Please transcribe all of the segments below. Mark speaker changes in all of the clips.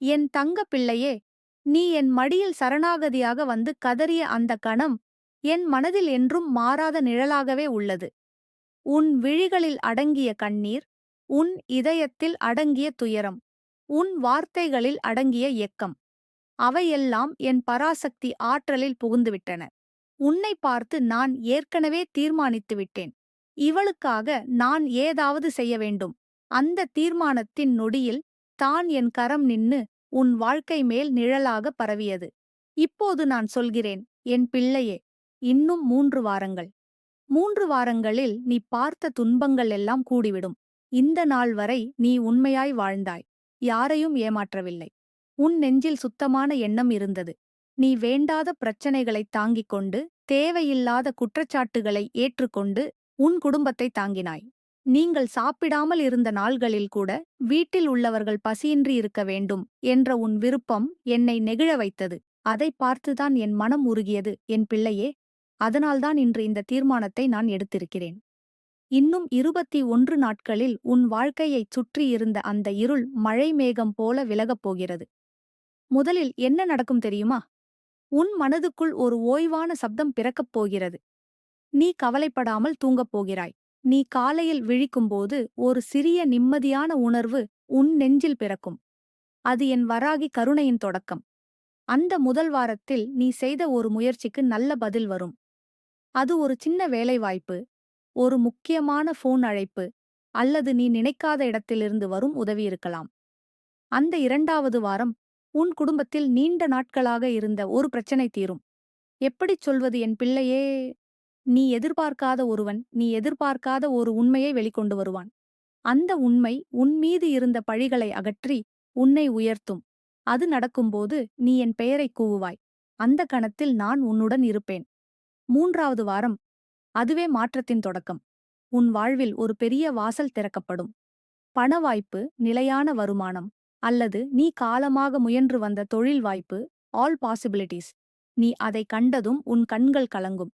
Speaker 1: என் தங்க பிள்ளையே நீ என் மடியில் சரணாகதியாக வந்து கதறிய அந்த கணம் என் மனதில் என்றும் மாறாத நிழலாகவே உள்ளது. உன் விழிகளில் அடங்கிய கண்ணீர் உன் இதயத்தில் அடங்கிய துயரம் உன் வார்த்தைகளில் அடங்கிய எக்கம் அவையெல்லாம் என் பராசக்தி ஆற்றலில் புகுந்துவிட்டன. உன்னை பார்த்து நான் ஏற்கனவே தீர்மானித்து விட்டேன். இவளுக்காக நான் ஏதாவது செய்ய வேண்டும். அந்த தீர்மானத்தின் நொடியில் தான் என் கரம் நின்னு உன் வாழ்க்கை மேல் நிழலாக பரவியது. இப்போது நான் சொல்கிறேன் என் பிள்ளையே இன்னும் மூன்று வாரங்கள். மூன்று வாரங்களில் நீ பார்த்த துன்பங்கள் எல்லாம் கூடிவிடும். இந்த நாள் வரை நீ உண்மையாய் வாழ்ந்தாய். யாரையும் ஏமாற்றவில்லை. உன் நெஞ்சில் சுத்தமான எண்ணம் இருந்தது. நீ வேண்டாத பிரச்சனைகளைத் தாங்கிக் கொண்டு தேவையில்லாத குற்றச்சாட்டுகளை ஏற்றுக்கொண்டு உன் குடும்பத்தை தாங்கினாய். நீங்கள் சாப்பிடாமல் இருந்த நாள்களில் கூட வீட்டில் உள்ளவர்கள் பசியின்றி இருக்க வேண்டும் என்ற உன் விருப்பம் என்னை நெகிழ வைத்தது. அதை பார்த்துதான் என் மனம் உருகியது. என் பிள்ளையே அதனால்தான் இன்று இந்த தீர்மானத்தை நான் எடுத்திருக்கிறேன். இன்னும் இருபத்தி ஒன்று நாட்களில் உன் வாழ்க்கையைச் சுற்றியிருந்த அந்த இருள் மழை மேகம் போல விலகப் போகிறது. முதலில் என்ன நடக்கும் தெரியுமா? உன் மனதுக்குள் ஒரு ஓய்வான சப்தம் பிறக்கப் போகிறது. நீ கவலைப்படாமல் தூங்கப் போகிறாய். நீ காலையில் விழிக்கும்போது ஒரு சிறிய நிம்மதியான உணர்வு உன் நெஞ்சில் பிறக்கும். அது என் வராகி கருணையின் தொடக்கம். அந்த முதல் வாரத்தில் நீ செய்த ஒரு முயற்சிக்கு நல்ல பதில் வரும். அது ஒரு சின்ன வேலைவாய்ப்பு ஒரு முக்கியமான ஃபோன் அழைப்பு அல்லது நீ நினைக்காத இடத்திலிருந்து வரும் உதவி இருக்கலாம். அந்த இரண்டாவது வாரம் உன் குடும்பத்தில் நீண்ட நாட்களாக இருந்த ஒரு பிரச்சனை தீரும். எப்படிச் சொல்வது என் பிள்ளையே? நீ எதிர்பார்க்காத ஒருவன் நீ எதிர்பார்க்காத ஒரு உண்மையை வெளிக்கொண்டு வருவான். அந்த உண்மை உன் மீது இருந்த பழிகளை அகற்றி உன்னை உயர்த்தும். அது நடக்கும்போது நீ என் பெயரைக் கூவுவாய். அந்த கணத்தில் நான் உன்னுடன் இருப்பேன். மூன்றாவது வாரம் அதுவே மாற்றத்தின் தொடக்கம். உன் வாழ்வில் ஒரு பெரிய வாசல் திறக்கப்படும். பண வாய்ப்பு நிலையான வருமானம் அல்லது நீ காலமாக முயன்று வந்த தொழில் வாய்ப்பு ஆல் பாசிபிலிட்டிஸ் நீ அதை கண்டதும் உன் கண்கள் கலங்கும்.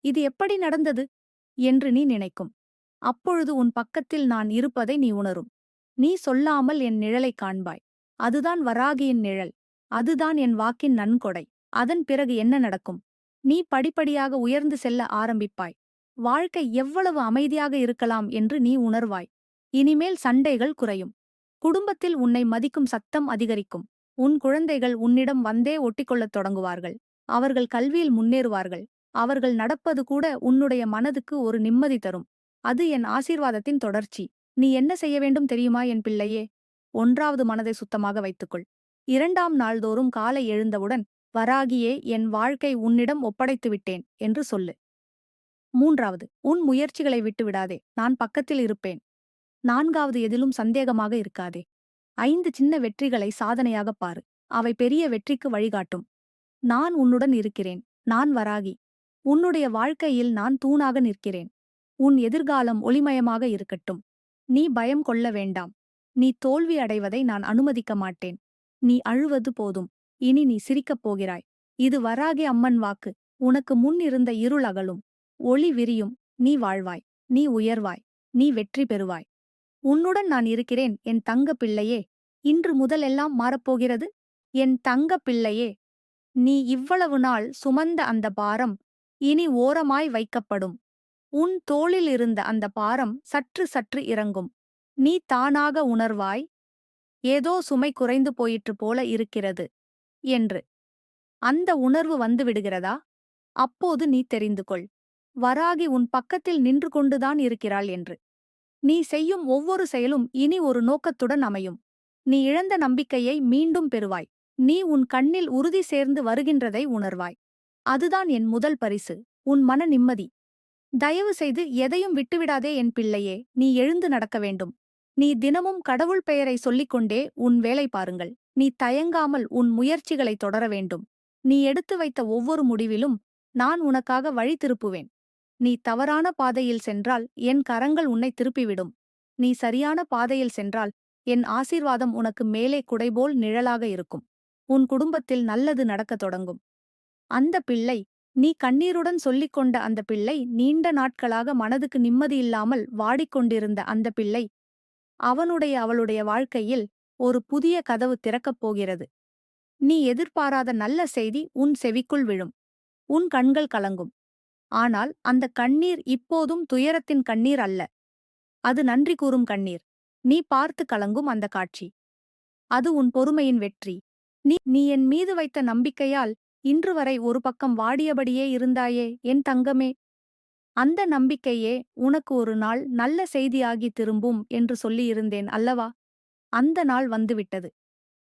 Speaker 1: இது எப்படி நடந்தது? என்று நீ நினைக்கும். அப்பொழுது உன் பக்கத்தில் நான் இருப்பதை நீ உணரும். நீ சொல்லாமல் என் நிழலைக் காண்பாய். அதுதான் வராகியின் நிழல். அதுதான் என் வாக்கின் நன்கொடை. அதன் பிறகு என்ன நடக்கும்? நீ படிப்படியாக உயர்ந்து செல்ல ஆரம்பிப்பாய். வாழ்க்கை எவ்வளவு அமைதியாக இருக்கலாம் என்று நீ உணர்வாய். இனிமேல் சண்டைகள் குறையும். குடும்பத்தில் உன்னை மதிக்கும் சத்தம் அதிகரிக்கும். உன் குழந்தைகள் உன்னிடம் வந்தே ஒட்டிக்கொள்ளத் தொடங்குவார்கள். அவர்கள் கல்வியில் முன்னேறுவார்கள். அவர்கள் நடப்பது கூட உன்னுடைய மனதுக்கு ஒரு நிம்மதி தரும். அது என் ஆசீர்வாதத்தின் தொடர்ச்சி. நீ என்ன செய்ய வேண்டும் தெரியுமா என் பிள்ளையே? ஒன்றாவது மனதை சுத்தமாக வைத்துக்கொள். இரண்டாம் நாள்தோறும் காலை எழுந்தவுடன் வராகியே என் வாழ்க்கை உன்னிடம் ஒப்படைத்து விட்டேன் என்று சொல்லு. மூன்றாவது உன் முயற்சிகளை விட்டுவிடாதே நான் பக்கத்தில் இருப்பேன். நான்காவது எதிலும் சந்தேகமாக இருக்காதே. ஐந்து சின்ன வெற்றிகளை சாதனையாகப் பாரு. அவை பெரிய வெற்றிக்கு வழிகாட்டும். நான் உன்னுடன் இருக்கிறேன். நான் வராகி. உன்னுடைய வாழ்க்கையில் நான் தூணாக நிற்கிறேன். உன் எதிர்காலம் ஒளிமயமாக இருக்கட்டும். நீ பயம் கொள்ள வேண்டாம். நீ தோல்வி அடைவதை நான் அனுமதிக்க மாட்டேன். நீ அழுவது போதும். இனி நீ சிரிக்கப் போகிறாய். இது வராகே அம்மன் வாக்கு. உனக்கு முன் இருந்த இருள் அகலும். ஒளி விரியும். நீ வாழ்வாய். நீ உயர்வாய். நீ வெற்றி பெறுவாய். உன்னுடன் நான் இருக்கிறேன். என் தங்க பிள்ளையே. இன்று முதல் எல்லாம் மாறப்போகிறது? என் தங்க பிள்ளையே. நீ இவ்வளவு நாள் சுமந்த அந்த பாரம் இனி ஓரமாய் வைக்கப்படும். உன் தோளில் இருந்த அந்த பாரம் சற்று சற்று இறங்கும். நீ தானாக உணர்வாய் ஏதோ சுமை குறைந்து போயிற்று போல இருக்கிறது என்று. அந்த உணர்வு வந்துவிடுகிறதா அப்போது நீ தெரிந்து கொள். வராகி உன் பக்கத்தில் நின்று கொண்டுதான் இருக்கிறாள் என்று. நீ செய்யும் ஒவ்வொரு செயலும் இனி ஒரு நோக்கத்துடன் அமையும். நீ இழந்த நம்பிக்கையை மீண்டும் பெறுவாய். நீ உன் கண்ணில் உறுதி சேர்ந்து வருகின்றதை உணர்வாய். அதுதான் என் முதல் பரிசு. உன் மன நிம்மதி. தயவு செய்து எதையும் விட்டுவிடாதே என் பிள்ளையே. நீ எழுந்து நடக்க வேண்டும். நீ தினமும் கடவுள் பெயரை சொல்லிக்கொண்டே உன் வேலை பாருங்கள். நீ தயங்காமல் உன் முயற்சிகளை தொடர வேண்டும். நீ எடுத்து வைத்த ஒவ்வொரு முடிவிலும் நான் உனக்காக வழி திருப்புவேன். நீ தவறான பாதையில் சென்றால் என் கரங்கள் உன்னை திருப்பிவிடும். நீ சரியான பாதையில் சென்றால் என் ஆசீர்வாதம் உனக்கு மேலே குடைபோல் நிழலாக இருக்கும். உன் குடும்பத்தில் நல்லது நடக்கத் தொடங்கும். அந்த பிள்ளை நீ கண்ணீருடன் சொல்லிக் கொண்ட அந்த பிள்ளை நீண்ட நாட்களாக மனதுக்கு நிம்மதியில்லாமல் வாடிக்கொண்டிருந்த அந்த பிள்ளை அவனுடைய அவளுடைய வாழ்க்கையில் ஒரு புதிய கதவு திறக்கப் போகிறது. நீ எதிர்பாராத நல்ல செய்தி உன் செவிக்குள் விழும் உன் கண்கள் கலங்கும். ஆனால் அந்த கண்ணீர் இப்போதும் துயரத்தின் கண்ணீர் அல்ல. அது நன்றி கூறும் கண்ணீர். நீ பார்த்து கலங்கும் அந்த காட்சி. அது உன் பொறுமையின் வெற்றி. நீ நீ என் மீது வைத்த நம்பிக்கையால் இன்று வரை ஒரு பக்கம் வாடியபடியே இருந்தாயே என் தங்கமே? அந்த நம்பிக்கையே உனக்கு ஒரு நாள் நல்ல செய்தியாகி திரும்பும் என்று சொல்லியிருந்தேன் அல்லவா? அந்த நாள் வந்துவிட்டது.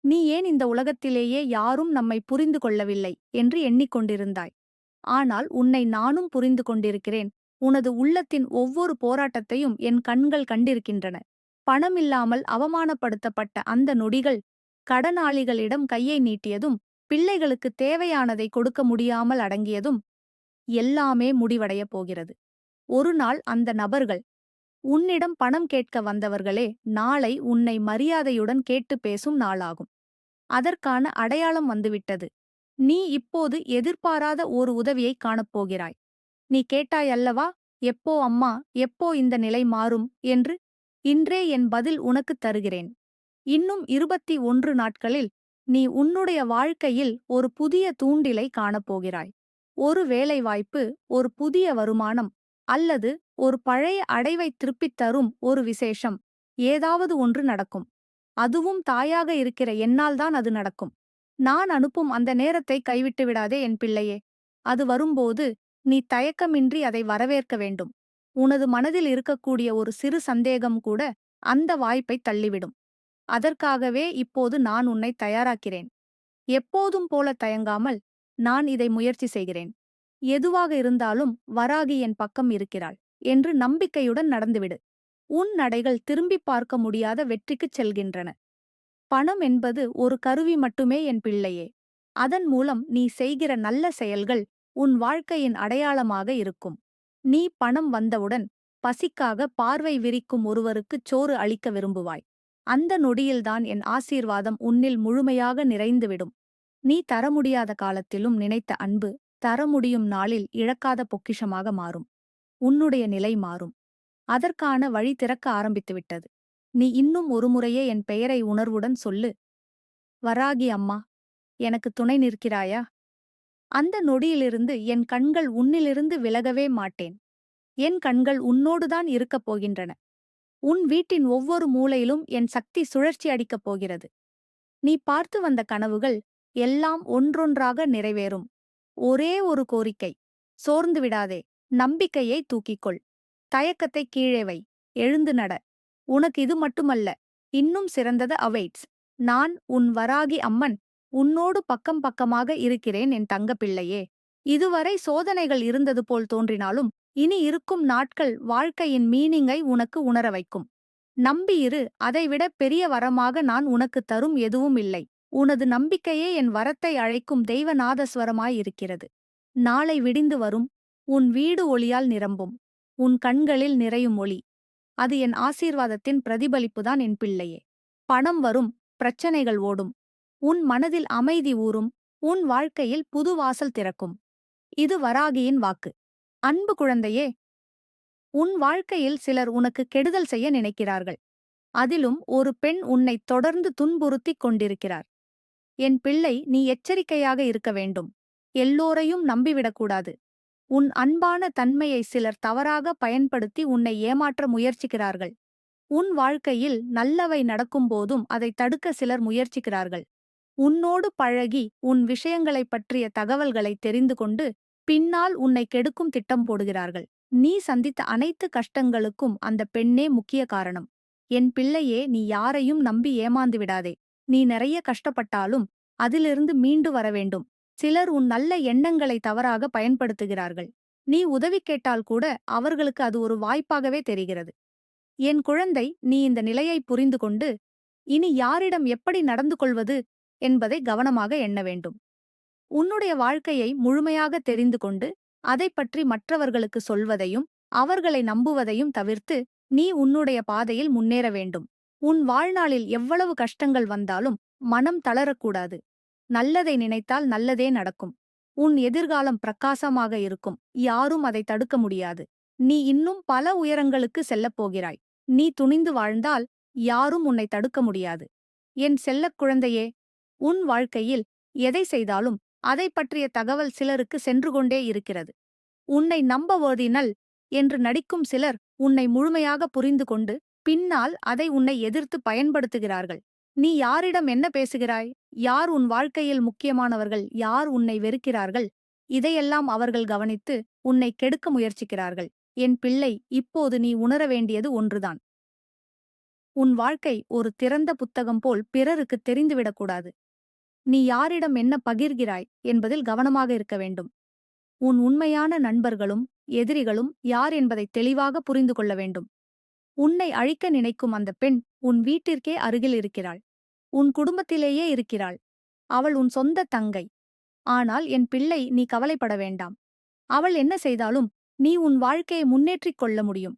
Speaker 1: நீ ஏன் இந்த உலகத்திலேயே யாரும் நம்மை புரிந்து கொள்ளவில்லை என்று எண்ணிக்கொண்டிருந்தாய். ஆனால் உன்னை நானும் புரிந்து கொண்டிருக்கிறேன். உனது உள்ளத்தின் ஒவ்வொரு போராட்டத்தையும் என் கண்கள் கண்டிருக்கின்றன. பணமில்லாமல் அவமானப்படுத்தப்பட்ட அந்த நொடிகள் கடனாளிகளிடம் கையை நீட்டியதும் பிள்ளைகளுக்கு தேவையானதை கொடுக்க முடியாமல் அடங்கியதும் எல்லாமே முடிவடையப் போகிறது. ஒரு நாள் அந்த நபர்கள் உன்னிடம் பணம் கேட்க வந்தவர்களே நாளை உன்னை மரியாதையுடன் கேட்டு பேசும் நாளாகும். அதற்கான அடையாளம் வந்துவிட்டது. நீ இப்போது எதிர்பாராத ஒரு உதவியைக் காணப்போகிறாய் நீ கேட்டாயல்லவா எப்போ அம்மா எப்போ இந்த நிலை மாறும்? என்று இன்றே என் பதில் உனக்குத் தருகிறேன். இன்னும் இருபத்தி ஒன்று நாட்களில் நீ உன்னுடைய வாழ்க்கையில் ஒரு புதிய தூண்டிலை காணப்போகிறாய். ஒரு வேலைவாய்ப்பு ஒரு புதிய வருமானம் அல்லது ஒரு பழைய அடைவை திருப்பித் தரும் ஒரு விசேஷம் ஏதாவது ஒன்று நடக்கும். அதுவும் தாயாக இருக்கிற என்னால்தான் அது நடக்கும். நான் அனுப்பும் அந்த நேரத்தை கைவிட்டு விடாதே என் பிள்ளையே. அது வரும்போது நீ தயக்கமின்றி அதை வரவேற்க வேண்டும். உனது மனதில் இருக்கக்கூடிய ஒரு சிறு சந்தேகம் கூட அந்த வாய்ப்பை தள்ளிவிடும். அதற்காகவே இப்போது நான் உன்னை தயாராக்கிறேன். எப்போதும் போல தயங்காமல் நான் இதை முயற்சி செய்கிறேன். எதுவாக இருந்தாலும் வராகி என் பக்கம் இருக்கிறாள் என்று நம்பிக்கையுடன் நடந்துவிடு. உன் நடைகள் திரும்பிப் பார்க்க முடியாத வெற்றிக்குச் செல்கின்றன. பணம் என்பது ஒரு கருவி மட்டுமே என் பிள்ளையே. அதன் மூலம் நீ செய்கிற நல்ல செயல்கள் உன் வாழ்க்கையின் அடையாளமாக இருக்கும். நீ பணம் வந்தவுடன் பசிக்காக பார்வை விரிக்கும் ஒருவருக்குச் சோறு அளிக்க விரும்புவாய். அந்த நொடியில்தான் என் ஆசீர்வாதம் உன்னில் முழுமையாக நிறைந்துவிடும். நீ தர முடியாத காலத்திலும் நினைத்த அன்பு தர முடியும் நாளில் இழக்காத பொக்கிஷமாக மாறும். உன்னுடைய நிலை மாறும். அதற்கான வழி திறக்க ஆரம்பித்துவிட்டது. நீ இன்னும் ஒருமுறையே என் பெயரை உணர்வுடன் சொல்லு. வராகி அம்மா எனக்கு துணை நிற்கிறாயா? அந்த நொடியிலிருந்து என் கண்கள் உன்னிலிருந்து விலகவே மாட்டேன். என் கண்கள் உன்னோடுதான் இருக்கப் போகின்றன. உன் வீட்டின் ஒவ்வொரு மூலையிலும் என் சக்தி சுழற்சி அடிக்கப் போகிறது. நீ பார்த்து வந்த கனவுகள் எல்லாம் ஒன்றொன்றாக நிறைவேறும். ஒரே ஒரு கோரிக்கை சோர்ந்து விடாதே. நம்பிக்கையை தூக்கிக்கொள். தயக்கத்தை கீழே வை. எழுந்து நட. உனக்கு இது மட்டுமல்ல இன்னும் சிறந்தது அவைட்ஸ். நான் உன் வராகி அம்மன் உன்னோடு பக்கம் பக்கமாக இருக்கிறேன் என் தங்கப்பிள்ளையே. இதுவரை சோதனைகள் இருந்தது போல் தோன்றினாலும் இனி இருக்கும் நாட்கள் வாழ்க்கையின் மீனிங்கை உனக்கு உணர வைக்கும். நம்பியிரு அதைவிட பெரிய வரமாக நான் உனக்கு தரும் எதுவும் இல்லை. உனது நம்பிக்கையே என் வரத்தை அழைக்கும் தெய்வநாதஸ்வரமாயிருக்கிறது நாளை விடிந்து வரும் உன் வீடு ஒளியால் நிரம்பும் உன் கண்களில் நிறையும் ஒளி. அது என் ஆசீர்வாதத்தின் பிரதிபலிப்புதான் என் பிள்ளையே. பணம் வரும் பிரச்சனைகள் ஓடும். உன் மனதில் அமைதி ஊறும் உன் வாழ்க்கையில் புது வாசல் திறக்கும். இது வராகியின் வாக்கு. அன்பு குழந்தையே உன் வாழ்க்கையில் சிலர் உனக்கு கெடுதல் செய்ய நினைக்கிறார்கள். அதிலும் ஒரு பெண் உன்னை தொடர்ந்து துன்புறுத்திக் கொண்டிருக்கிறார். என் பிள்ளை நீ எச்சரிக்கையாக இருக்க வேண்டும். எல்லோரையும் நம்பிவிடக்கூடாது உன் அன்பான தன்மையை சிலர் தவறாக பயன்படுத்தி உன்னை ஏமாற்ற முயற்சிக்கிறார்கள். உன் வாழ்க்கையில் நல்லவை நடக்கும்போதும் அதை தடுக்க சிலர் முயற்சிக்கிறார்கள். உன்னோடு பழகி உன் விஷயங்களைப் பற்றிய தகவல்களை தெரிந்து கொண்டு பின்னால் உன்னை கெடுக்கும் திட்டம் போடுகிறார்கள். நீ சந்தித்த அனைத்து கஷ்டங்களுக்கும் அந்த பெண்ணே முக்கிய காரணம். என் பிள்ளையே நீ யாரையும் நம்பி ஏமாந்து விடாதே. நீ நிறைய கஷ்டப்பட்டாலும் அதிலிருந்து மீண்டு வர வேண்டும். சிலர் உன் நல்ல எண்ணங்களை தவறாக பயன்படுத்துகிறார்கள். நீ உதவி கேட்டால் கூட அவர்களுக்கு அது ஒரு வாய்ப்பாகவே தெரிகிறது. என் குழந்தை நீ இந்த நிலையை புரிந்து கொண்டு இனி யாரிடம் எப்படி நடந்து கொள்வது என்பதை கவனமாக எண்ண வேண்டும். உன்னுடைய வாழ்க்கையை முழுமையாக தெரிந்து கொண்டு அதை பற்றி மற்றவர்களுக்கு சொல்வதையும் அவர்களை நம்புவதையும் தவிர்த்து நீ உன்னுடைய பாதையில் முன்னேற வேண்டும். உன் வாழ்நாளில் எவ்வளவு கஷ்டங்கள் வந்தாலும் மனம் தளரக்கூடாது. நல்லதை நினைத்தால் நல்லதே நடக்கும். உன் எதிர்காலம் பிரகாசமாக இருக்கும். யாரும் அதை தடுக்க முடியாது. நீ இன்னும் பல உயரங்களுக்கு செல்லப் போகிறாய். நீ துணிந்து வாழ்ந்தால் யாரும் உன்னை தடுக்க முடியாது. என் செல்லக் குழந்தையே உன் வாழ்க்கையில் எதை செய்தாலும் அதை பற்றிய தகவல் சிலருக்கு சென்று கொண்டே இருக்கிறது. உன்னை நம்பவோதினல் என்று நடிக்கும் சிலர் உன்னை முழுமையாக புரிந்து கொண்டு பின்னால் அதை உன்னை எதிர்த்து பயன்படுத்துகிறார்கள். நீ யாரிடம் என்ன பேசுகிறாய்? யார் உன் வாழ்க்கையில் முக்கியமானவர்கள்? யார் உன்னை வெறுக்கிறார்கள்? இதையெல்லாம் அவர்கள் கவனித்து உன்னை கெடுக்க முயற்சிக்கிறார்கள். என் பிள்ளை இப்போது நீ உணர வேண்டியது ஒன்றுதான். உன் வாழ்க்கை ஒரு திறந்த புத்தகம் போல் பிறருக்கு தெரிந்துவிடக்கூடாது நீ யாரிடம் என்ன பகிர்கிறாய் என்பதில் கவனமாக இருக்க வேண்டும். உன் உண்மையான நண்பர்களும் எதிரிகளும் யார் என்பதை தெளிவாக புரிந்து கொள்ள வேண்டும். உன்னை அழிக்க நினைக்கும் அந்த பெண் உன் வீட்டிற்கே அருகில் இருக்கிறாள். உன் குடும்பத்திலேயே இருக்கிறாள். அவள் உன் சொந்த தங்கை. ஆனால் என் பிள்ளை நீ கவலைப்பட வேண்டாம். அவள் என்ன செய்தாலும் நீ உன் வாழ்க்கையை முன்னேற்றிக் கொள்ள முடியும்.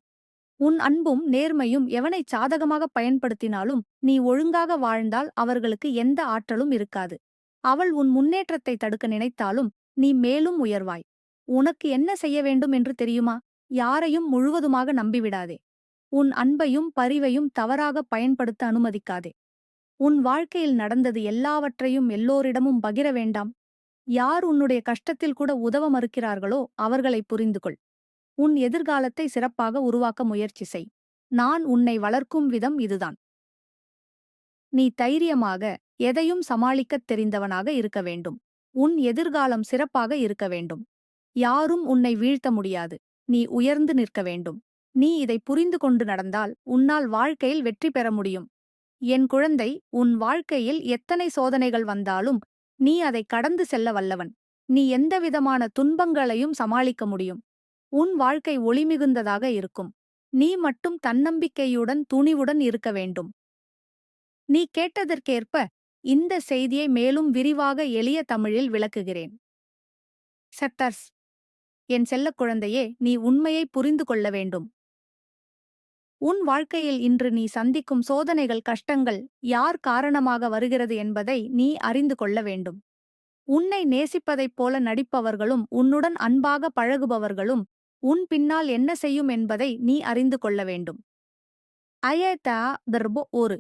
Speaker 1: உன் அன்பும் நேர்மையும் எவனை சாதகமாக பயன்படுத்தினாலும் நீ ஒழுங்காக வாழ்ந்தால் அவர்களுக்கு எந்த ஆற்றலும் இருக்காது. அவள் உன் முன்னேற்றத்தை தடுக்க நினைத்தாலும் நீ மேலும் உயர்வாய். உனக்கு என்ன செய்ய வேண்டும் என்று தெரியுமா? யாரையும் முழுவதுமாக நம்பிவிடாதே. உன் அன்பையும் பரிவையும் தவறாக பயன்படுத்த அனுமதிக்காதே. உன் வாழ்க்கையில் நடந்தது எல்லாவற்றையும் எல்லோரிடமும் பகிர வேண்டாம். யார் உன்னுடைய கஷ்டத்தில் கூட உதவ மறுக்கிறார்களோ அவர்களை புரிந்து கொள் உன் எதிர்காலத்தை சிறப்பாக உருவாக்க முயற்சி செய். நான் உன்னை வளர்க்கும் விதம் இதுதான். நீ தைரியமாக எதையும் சமாளிக்கத் தெரிந்தவனாக இருக்க வேண்டும். உன் எதிர்காலம் சிறப்பாக இருக்க வேண்டும். யாரும் உன்னை வீழ்த்த முடியாது. நீ உயர்ந்து நிற்க வேண்டும். நீ இதை புரிந்து கொண்டு நடந்தால் உன்னால் வாழ்க்கையில் வெற்றி பெற முடியும். என் குழந்தை உன் வாழ்க்கையில் எத்தனை சோதனைகள் வந்தாலும் நீ அதை கடந்து செல்ல வல்லவன். நீ எந்தவிதமான துன்பங்களையும் சமாளிக்க முடியும். உன் வாழ்க்கை ஒளிமிகுந்ததாக இருக்கும். நீ மட்டும் தன்னம்பிக்கையுடன் துணிவுடன் இருக்க வேண்டும். நீ கேட்டதற்கேற்ப இந்த செய்தியை மேலும் விரிவாக எளிய தமிழில் விளக்குகிறேன். சத்தர்ஸ் என் செல்லக் குழந்தையே நீ உண்மையை புரிந்து கொள்ள வேண்டும். உன் வாழ்க்கையில் இன்று நீ சந்திக்கும் சோதனைகள் கஷ்டங்கள் யார் காரணமாக வருகிறது என்பதை நீ அறிந்து கொள்ள வேண்டும். உன்னை நேசிப்பதைப் போல நடிப்பவர்களும் உன்னுடன் அன்பாக பழகுபவர்களும் உன் பின்னால் என்ன செய்யும் என்பதை நீ அறிந்து கொள்ள வேண்டும். அயதா தர்போ ஒரு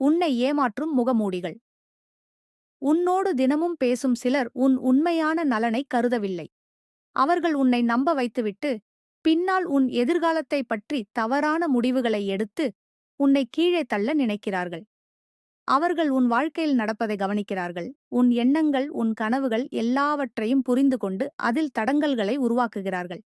Speaker 1: உன்னை ஏமாற்றும் முகமூடிகள். உன்னோடு தினமும் பேசும் சிலர் உன் உண்மையான நலனை கருதவில்லை. அவர்கள் உன்னை நம்ப வைத்துவிட்டு பின்னால் உன் எதிர்காலத்தை பற்றி தவறான முடிவுகளை எடுத்து உன்னை கீழே தள்ள நினைக்கிறார்கள். அவர்கள் உன் வாழ்க்கையில் நடப்பதை கவனிக்கிறார்கள். உன் எண்ணங்கள் உன் கனவுகள் எல்லாவற்றையும் புரிந்து கொண்டு அதில் தடங்கல்களை உருவாக்குகிறார்கள்.